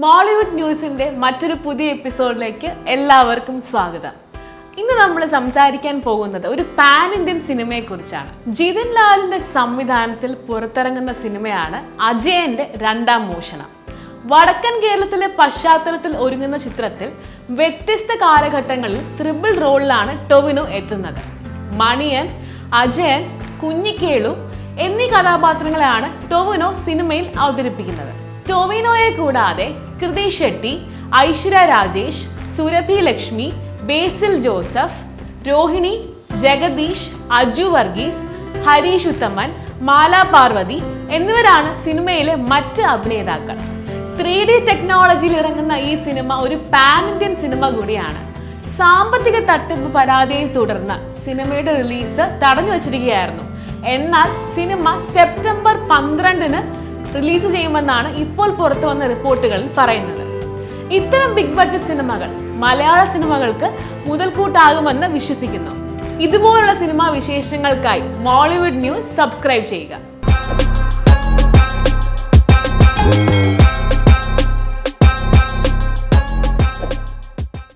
Mollywood ന്യൂസിന്റെ മറ്റൊരു പുതിയ എപ്പിസോഡിലേക്ക് എല്ലാവർക്കും സ്വാഗതം. ഇന്ന് നമ്മൾ സംസാരിക്കാൻ പോകുന്നത് ഒരു പാൻ ഇന്ത്യൻ സിനിമയെക്കുറിച്ചാണ് ജിതിൻ ലാലിന്റെ സംവിധാനത്തിൽ പുറത്തിറങ്ങുന്ന സിനിമയാണ് അജയന്റെ രണ്ടാം മോഷണം. വടക്കൻ കേരളത്തിലെ പശ്ചാത്തലത്തിൽ ഒരുങ്ങുന്ന ചിത്രത്തിൽ വ്യത്യസ്ത കാലഘട്ടങ്ങളിൽ ത്രിബിൾ റോളിലാണ് ടൊവിനോ എത്തുന്നത്. മണിയൻ അജയൻ കുഞ്ഞിക്കേളു എന്നീ കഥാപാത്രങ്ങളെയാണ് ടൊവിനോ സിനിമയിൽ അവതരിപ്പിക്കുന്നത്. ടൊവിനോയെ കൂടാതെ കൃതി ഷെട്ടി ഐശ്വര്യ രാജേഷ് സുരഭി ലക്ഷ്മി ബേസിൽ ജോസഫ് രോഹിണി ജഗദീഷ് അജു വർഗീസ് ഹരീഷ് ഉത്തമൻ മാല പാർവതി എന്നിവരാണ് സിനിമയിലെ മറ്റ് അഭിനേതാക്കൾ. ത്രീ ഡി ടെക്നോളജിയിൽ ഇറങ്ങുന്ന ഈ സിനിമ ഒരു പാൻ ഇന്ത്യൻ സിനിമ കൂടിയാണ്. സാമ്പത്തിക തട്ടിപ്പ് പരാതിയെ തുടർന്ന് സിനിമയുടെ റിലീസ് തടഞ്ഞു വച്ചിരിക്കുകയായിരുന്നു. എന്നാൽ സിനിമ സെപ്റ്റംബർ പന്ത്രണ്ടിന് റിലീസ് ചെയ്യുമെന്നാണ് ഇപ്പോൾ പുറത്തു വന്ന റിപ്പോർട്ടുകളിൽ പറയുന്നത്. ഇത്തരം ബിഗ് ബഡ്ജറ്റ് സിനിമകൾ മലയാള സിനിമകൾക്ക് മുതൽക്കൂട്ടാകുമെന്ന് വിശ്വസിക്കുന്നു. ഇതുപോലുള്ള സിനിമാ വിശേഷങ്ങൾക്കായി മോളിവുഡ് ന്യൂസ് സബ്സ്ക്രൈബ് ചെയ്യുക.